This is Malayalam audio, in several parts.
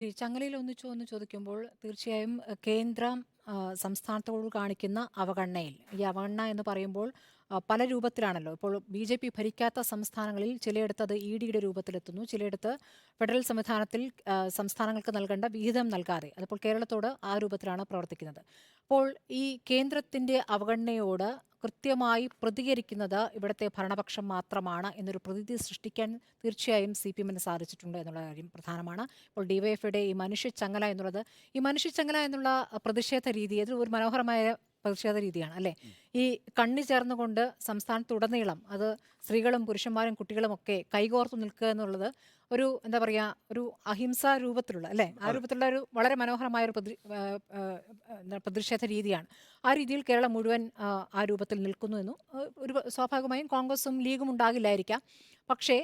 ചങ്ങലയിൽ ഒന്നിച്ചു എന്ന് ചോദിക്കുമ്പോൾ തീർച്ചയായും കേന്ദ്രം സംസ്ഥാനത്തോട് കാണിക്കുന്ന അവഗണനയിൽ ഈ അവഗണന എന്ന് പറയുമ്പോൾ പല രൂപത്തിലാണല്ലോ. ഇപ്പോൾ ബി ജെ പി ഭരിക്കാത്ത സംസ്ഥാനങ്ങളിൽ ചിലയിടത്ത് അത് ഇ ഡിയുടെ രൂപത്തിലെത്തുന്നു. ചിലയിടത്ത് ഫെഡറൽ സംവിധാനത്തിൽ സംസ്ഥാനങ്ങൾക്ക് നൽകേണ്ട വിഹിതം നൽകാതെ അതിപ്പോൾ കേരളത്തോട് ആ രൂപത്തിലാണ് പ്രവർത്തിക്കുന്നത്. അപ്പോൾ ഈ കേന്ദ്രത്തിന്റെ അവഗണനയോട് കൃത്യമായി പ്രതികരിക്കുന്നത് ഇവിടുത്തെ ഭരണപക്ഷം മാത്രമാണ് എന്നൊരു പ്രതീതി സൃഷ്ടിക്കാൻ തീർച്ചയായും സി പി എമ്മിന് സാധിച്ചിട്ടുണ്ട് എന്നുള്ള കാര്യം പ്രധാനമാണ്. ഇപ്പോൾ ഡിവൈഎഫ്ഐയുടെ ഈ മനുഷ്യച്ചങ്ങല എന്നുള്ളത് ഈ മനുഷ്യച്ചങ്ങല എന്നുള്ള പ്രതിഷേധ രീതി അത് ഒരു മനോഹരമായ പ്രതിഷേധ രീതിയാണ് അല്ലേ? ഈ കണ്ണി ചേർന്നുകൊണ്ട് സംസ്ഥാനത്തുടനീളം അത് സ്ത്രീകളും പുരുഷന്മാരും കുട്ടികളും ഒക്കെ കൈകോർത്തു നിൽക്കുക എന്നുള്ളത് ഒരു എന്താ പറയുക ഒരു അഹിംസാ രൂപത്തിലുള്ള അല്ലേ? ആ രൂപത്തിലുള്ള ഒരു വളരെ മനോഹരമായ ഒരു പ്രതിഷേധ രീതിയാണ്. ആ രീതിയിൽ കേരളം മുഴുവൻ ആ, രൂപത്തിൽ നിൽക്കുന്നു എന്നും ഒരു സ്വാഭാവികമായും കോൺഗ്രസും ലീഗും ഉണ്ടാകില്ലായിരിക്കാം. പക്ഷേ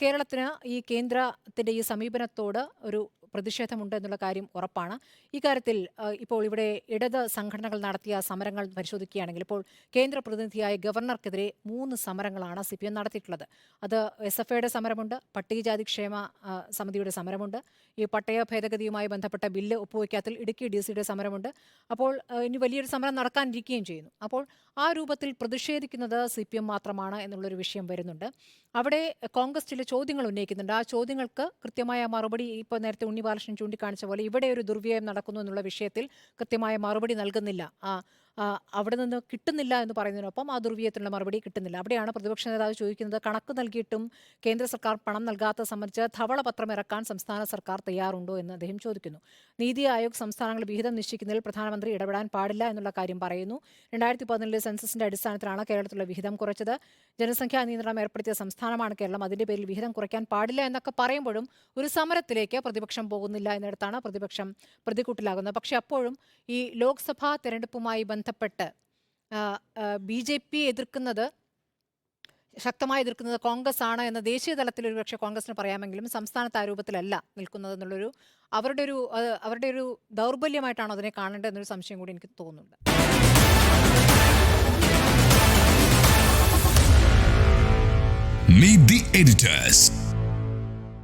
കേരളത്തിന് ഈ കേന്ദ്രത്തിന്റെ ഈ സമീപനത്തോട് ഒരു പ്രതിഷേധമുണ്ട് എന്നുള്ള കാര്യം ഉറപ്പാണ്. ഇക്കാര്യത്തിൽ ഇപ്പോൾ ഇവിടെ ഇടത് സംഘടനകൾ നടത്തിയ സമരങ്ങൾ പരിശോധിക്കുകയാണെങ്കിൽ ഇപ്പോൾ കേന്ദ്ര പ്രതിനിധിയായ ഗവർണർക്കെതിരെ മൂന്ന് സമരങ്ങളാണ് സി പി എം നടത്തിയിട്ടുള്ളത്. അത് എസ് എഫ് ഐയുടെ സമരമുണ്ട് പട്ടികജാതി ക്ഷേമ സമിതിയുടെ സമരമുണ്ട് ഈ പട്ടയ ഭേദഗതിയുമായി ബന്ധപ്പെട്ട ബില്ല് ഒപ്പുവയ്ക്കാത്തിൽ ഇടുക്കി ഡി സിയുടെ സമരമുണ്ട്. അപ്പോൾ ഇനി വലിയൊരു സമരം നടക്കാനിരിക്കുകയും ചെയ്യുന്നു. അപ്പോൾ ആ രൂപത്തിൽ പ്രതിഷേധിക്കുന്നത് സി പി എം മാത്രമാണ് എന്നുള്ളൊരു വിഷയം വരുന്നുണ്ട്. അവിടെ കോൺഗ്രസ് ചില ചോദ്യങ്ങൾ ഉന്നയിക്കുന്നുണ്ട്. ആ ചോദ്യങ്ങൾക്ക് കൃത്യമായ മറുപടി ഇപ്പോൾ നേരത്തെ ഉണ്ണി ബാലകൃഷ്ണൻ ചൂണ്ടിക്കാണിച്ച പോലെ ഇവിടെ ഒരു ദുർവ്യയം നടക്കുന്നു എന്നുള്ള വിഷയത്തിൽ കൃത്യമായ മറുപടി നൽകുന്നില്ല. ആ, അവിടെ നിന്ന് കിട്ടുന്നില്ല എന്ന് പറയുന്നതിനൊപ്പം ആ ദുർവ്യയത്തിനുള്ള മറുപടി കിട്ടുന്നില്ല. അവിടെയാണ് പ്രതിപക്ഷ നേതാവ് ചോദിക്കുന്നത് കണക്ക് നൽകിയിട്ടും കേന്ദ്ര സർക്കാർ പണം നൽകാത്ത സംബന്ധിച്ച് ധവളപത്രം ഇറക്കാൻ സംസ്ഥാന സർക്കാർ തയ്യാറുണ്ടോ എന്ന് അദ്ദേഹം ചോദിക്കുന്നു. നീതി ആയോഗ് സംസ്ഥാനങ്ങൾ വിഹിതം നിശ്ചയിക്കുന്നതിൽ പ്രധാനമന്ത്രി ഇടപെടാൻ പാടില്ല എന്നുള്ള കാര്യം പറയുന്നു. രണ്ടായിരത്തി പതിനെട്ടിലെ സെൻസസിന്റെ അടിസ്ഥാനത്തിലാണ് കേരളത്തിലുള്ള വിഹിതം കുറച്ചത്. ജനസംഖ്യാ നിയന്ത്രണം ഏർപ്പെടുത്തിയ സംസ്ഥാനമാണ് കേരളം. അതിന്റെ പേരിൽ വിഹിതം കുറയ്ക്കാൻ പാടില്ല എന്നൊക്കെ പറയുമ്പോഴും ഒരു സമരത്തിലേക്ക് പ്രതിപക്ഷം പോകുന്നില്ല എന്നിടത്താണ് പ്രതിപക്ഷം പ്രതികൂട്ടിലാകുന്നത്. പക്ഷേ അപ്പോഴും ഈ ലോക്സഭാ തെരഞ്ഞെടുപ്പുമായി ബന്ധപ്പെട്ട് ബി ജെ പി എതിർക്കുന്നത് ശക്തമായി എതിർക്കുന്നത് കോൺഗ്രസ് ആണ് എന്ന ദേശീയ തലത്തിൽ ഒരുപക്ഷെ കോൺഗ്രസിന് പറയാമെങ്കിലും സംസ്ഥാനത്ത് ആ രൂപത്തിലല്ല നിൽക്കുന്നത് എന്നുള്ളൊരു അവരുടെ ഒരു അവരുടെ ഒരു ദൗർബല്യമായിട്ടാണോ അതിനെ കാണേണ്ടത് എന്നൊരു സംശയം കൂടി എനിക്ക് തോന്നുന്നുണ്ട് Meet the editors.